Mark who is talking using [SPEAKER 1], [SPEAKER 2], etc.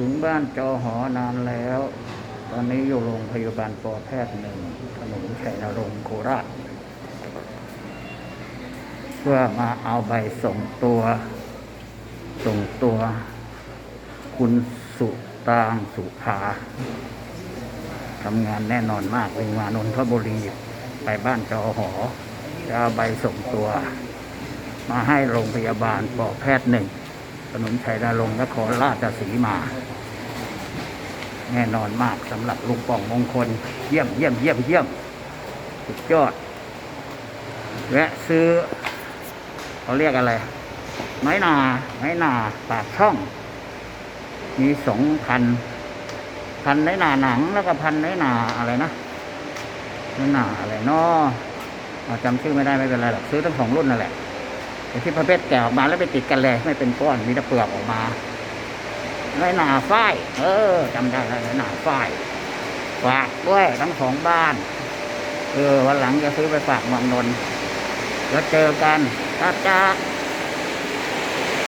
[SPEAKER 1] ถึงบ้านจอหอนานแล้ว ตอนนี้อยู่โรงพยาบาลปอแพทย์หนึ่งถนนชัยนรงค์โคราช เพื่อมาเอาใบส่งตัว ส่งตัว คุณสุตางสุภาทำงานแน่นอนมากเป็นมานนทบุรี ไปบ้านจอหอจะเอาใบส่งตัว มาให้โรงพยาบาลปอแพทย์หนึ่งถนนชัยนรงค์นครราชสีมา แน่นอนมากสำหรับลุงป่องมงคล เยี่ยมเยี่ยมเยี่ยมเยี่ยมสุดยอดแวะซื้อเขาเรียกอะไร ไม้นาไม้นาปากช่อง มีสองพัน พันไม้นาหนังแล้วก็พันไม้นาอะไรนะไม้นาอะไรเนาะจำชื่อไม่ได้ไม่เป็นไรหรอกซื้อทั้งสองรุ่นนั่นแหละไอ้ที่ประเภทแกะออกมาแล้วไปติดกันเลยไม่เป็นก้อนมีแต่เปลือกออกมา ไม้นาฝ้ายเออจำได้แล้วไม้นาฝ้ายฝากด้วยทั้งสองบ้านเออวันหลังจะซื้อไปฝากเมืองนนท์แล้วเจอกันจ้าจ้า